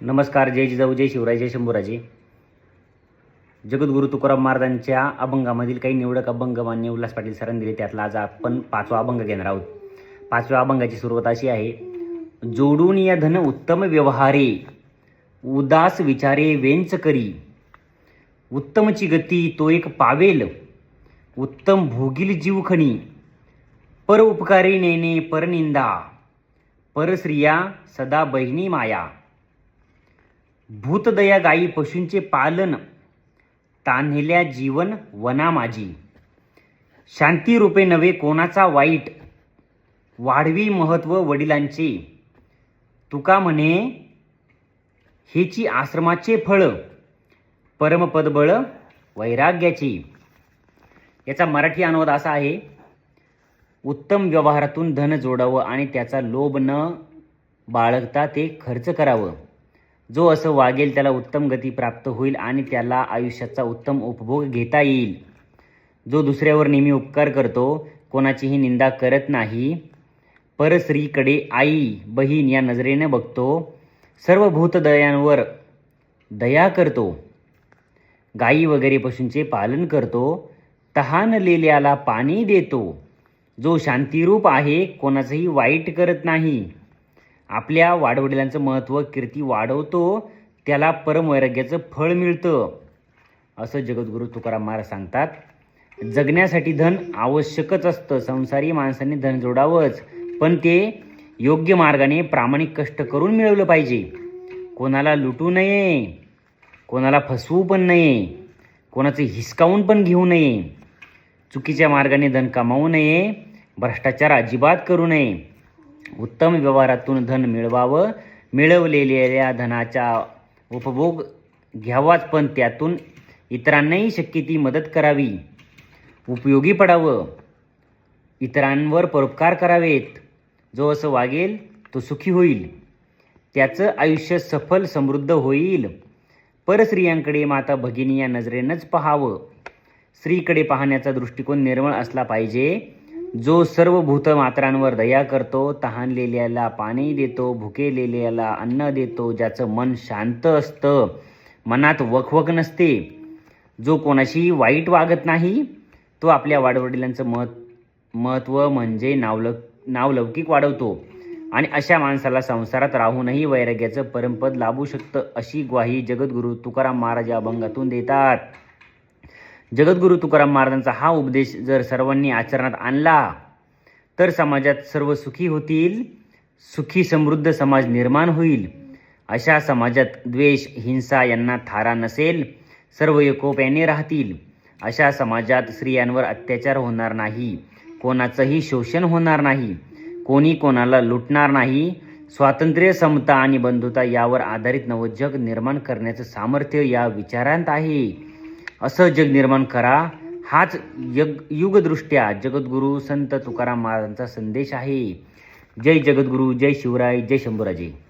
नमस्कार जय जिजाऊ जय शिवराय जय शंभूराजी. जगद्गुरु तुकाराम महाराजांच्या अभंगामधील काही निवडक अभंग मान्य उल्हास पाटील सरांनी दिले त्यातला आज आपण पाचवा अभंग घेणार आहोत. पाचव्या अभंगाची सुरुवात अशी आहे जोडून या धन उत्तम व्यवहारे उदास विचारे वेंच करी. उत्तमची गती तो एक पावेल उत्तम भोगील जीवखणी पर उपकारी नेणे परनिंदा परस्त्रिया सदा बहिणी माया. भूतदया गायी पशूंचे पालन तान्हेल्या जीवन वना माझी शांती रूपे नव्हे कोणाचा वाईट. वाढवी महत्त्व वडिलांचे. तुका म्हणे हेची आश्रमाचे फळ परमपदबळ वैराग्याची. याचा मराठी अनुवाद असा आहे उत्तम व्यवहारातून धन जोडावं आणि त्याचा लोभ न बाळगता ते खर्च करावं. जो असं वागेल त्याला उत्तम गती प्राप्त होईल आणि त्याला आयुष्याचा उत्तम उपभोग घेता येईल. जो दुसऱ्यावर नेहमी उपकार करतो कोणाचीही निंदा करत नाही. परस्त्रीकडे आई बहीण या नजरेने बघतो. सर्व भूतदयांवर दया करतो. गाई वगैरे पशूंचे पालन करतो. तहानलेल्याला पाणी देतो. जो शांतिरूप आहे कोणाचंही वाईट करत नाही. आपल्या वाडवडिलांचं महत्त्व कीर्ती वाढवतो त्याला परमवैराग्याचं फळ मिळतं. असं जगद्गुरू तुकाराम महाराज सांगतात. जगण्यासाठी धन आवश्यकच असतं. संसारी माणसांनी धन जोडावंच. पण ते योग्य मार्गाने प्रामाणिक कष्ट करून मिळवलं पाहिजे. कोणाला लुटू नये. कोणाला फसवू पण नये. कोणाचं हिसकावून पण घेऊ नये. चुकीच्या मार्गाने धन कमावू नये. भ्रष्टाचार अजिबात करू नये. उत्तम व्यवहारातून धन मिळवावं. मिळवलेल्या धनाचा उपभोग घ्यावाच पण त्यातून इतरांनाही शक्य ती मदत करावी. उपयोगी पडावं. इतरांवर परोपकार करावेत. जो असं वागेल तो सुखी होईल. त्याचं आयुष्य सफल समृद्ध होईल. परस्त्रियांकडे माता भगिनी या नजरेनंच पाहावं. स्त्रीकडे पाहण्याचा दृष्टिकोन निर्मळ असला पाहिजे. जो सर्व भूतमात्रांवर दया करतो तहानलेल्याला पाणी देतो भुकेलेल्याला अन्न देतो ज्याचं मन शांत असतं मनात वखवक नसते जो कोणाशी वाईट वागत नाही तो आपल्या वाडवडिलांचं महत् महत्त्व म्हणजे नावलक नावलौकिक वाढवतो. आणि अशा माणसाला संसारात राहूनही वैराग्याचं परमपद लाभू शकतं अशी ग्वाही जगद्गुरू तुकाराम महाराज अभंगातून देतात. जगद्गुरू तुकाराम महाराजांचा हा उपदेश जर सर्वांनी आचरणात आणला तर समाजात सर्व सुखी होतील सुखी समृद्ध समाज निर्माण होईल. अशा समाजात द्वेष हिंसा यांना थारा नसेल सर्व एकोप्याने राहतील. अशा समाजात स्त्रियांवर अत्याचार होणार नाही कोणाचंही शोषण होणार नाही कोणी कोणाला लुटणार नाही. स्वातंत्र्य समता आणि बंधुता यावर आधारित नवजग निर्माण करण्याचं सामर्थ्य या विचारांत आहे. असं जग निर्माण करा. हाच यग युगदृष्ट्या जगद्गुरू संत तुकाराम महाराजांचा संदेश आहे. जय जगद्गुरू जय शिवराय जय शंभूराजे.